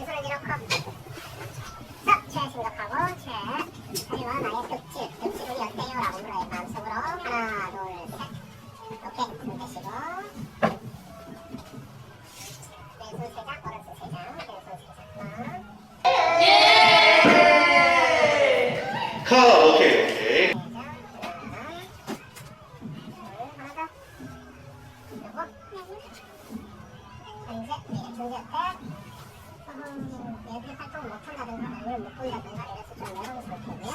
왼손을 뒤놓고 자, 최 생각하고 최 그리고 나의 득질 득질은 어때요? 라고 물어요. 마음속으로 하나 둘셋. 오케이 숨 내쉬고. 왼손 세장 오른손 세장 왼손 세장. 하나 하 오케이 오케이. 둘더 그리고 이제 네, 중재 옆에 이래서 좀 내려오실 테고요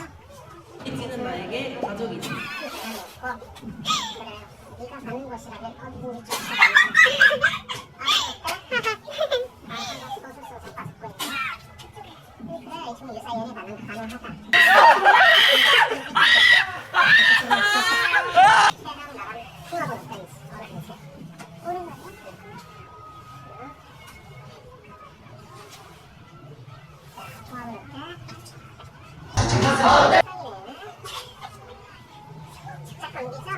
지는 나에게 가족이지. 네가 사는 곳이라면 어디든지 좀 그래 이 친구 유사 연애 가능 가능하다 새랑 나랑 통화번호 pen 어느 펜스 오는 거야? 자 통화번호 pen 직접 감기죠?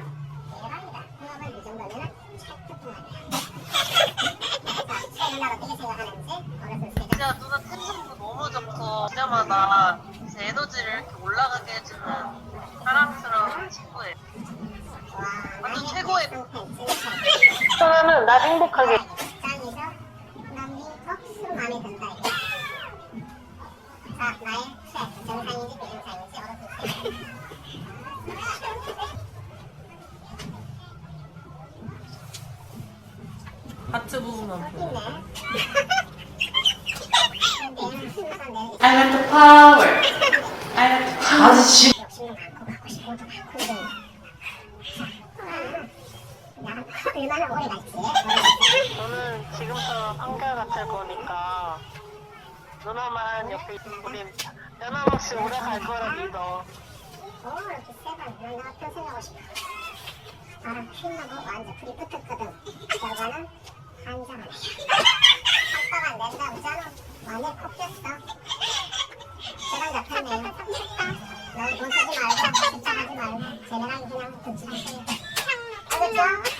대박이다. 통합을 이 정도면은 찰떡궁합이야. 자, 최근 날 어떻게 생각하는지 어느새 세장 진짜 누나 텐션도 너무 좋고 때마다 제 에너지를 이렇게 올라가게 해주는 사랑스러운 친구예요. 완전 최고의 행복하게. 자, 나의 최 정상인지 비정상인지 어느새 하트 부분만 I like the power. I like the power. 얼마나 오래 갈지 저는 거니까 누나만 옆에 있으면 우린 변함없이 오래 갈 거라 믿어. 어 이렇게 세발 난 내가 평생 하고 싶어 나랑 퀸하고 완전 둘이 붙었거든 결과는 한장 안해 한방 안 된다 우자는 완전 콕혔어. 세상 잡혔네요. 너무 돈 쓰지 말고 집착하지 말고. 쟤네랑 그냥 득질하세요 알겠죠?